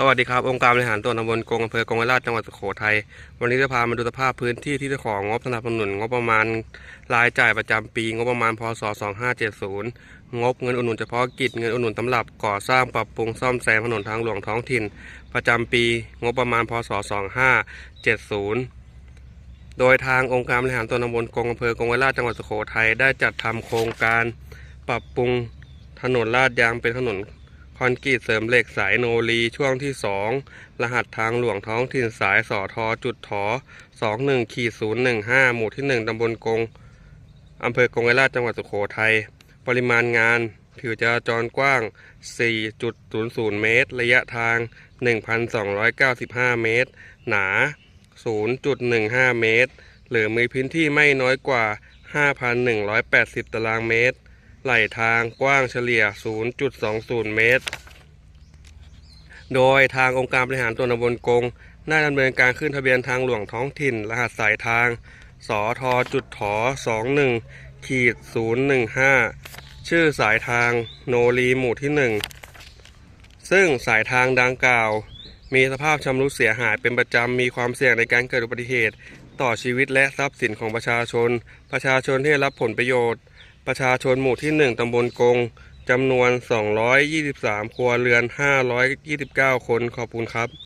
สวัสดีครับ องค์การบริหารส่วนตำบลกงอำเภอกงไกรลาชจังหวัดสุโขทัยวันนี้จะพามาดูสภาพพื้นที่ที่จะของงบสนับสนุนงบประมาณรายจ่ายประจำปี งบประมาณพศ 2570 งบเงินอุดหนุนเฉพาะกิจเงินอุดหนุนสำหรับก่อสร้างปรับปรุงซ่อมแซมถนนทางหลวงท้องถิ่น ประจำปี งบประมาณพศ 2570โดยทางองค์การบริหารส่วนตำบลกงอำเภอกงไกรลาชจังหวัดสุโขทัยได้จัดทำโครงการปรับปรุงถนนลาดยางเป็นถนน คอนกรีตเสริมเหล็กสายโนรีช่วงที่ 2 รหัสทางหลวงท้องถิ่นสายสอทอจุดถอ21ขีด015 หมู่ที่ 1 ตำบลกง อำเภอกงไกรลาชจังหวัดสุโขทัย ปริมาณงาน ผิวจราจรกว้าง 4.00 เมตร ระยะทาง 1,295 เมตร หนา 0.15 เมตร หรือมีพื้นที่ไม่น้อยกว่า 5,180 ตารางเมตร ไหลทางกว้างเฉลี่ย 0.20 เมตร โดยทางองค์การบริหารส่วนตำบลกงได้ดำเนินการขึ้นทะเบียนทางหลวงท้องถิ่น รหัสสายทาง สอทอจุดถอ21ขีด015 ชื่อสายทางโนรีหมู่ที่ 1 ซึ่งสายทางดังกล่าว มีสภาพชำรุดเสียหายเป็นประจำ มีความเสี่ยงในการเกิดอุบัติเหตุ ต่อชีวิตและทรัพย์สินของประชาชน ประชาชนที่ได้รับผลประโยชน์ ประชาชนหมู่ที่ 1 ตำบลกงจำนวน 223 ครัวเรือน 529 คน ขอบคุณครับ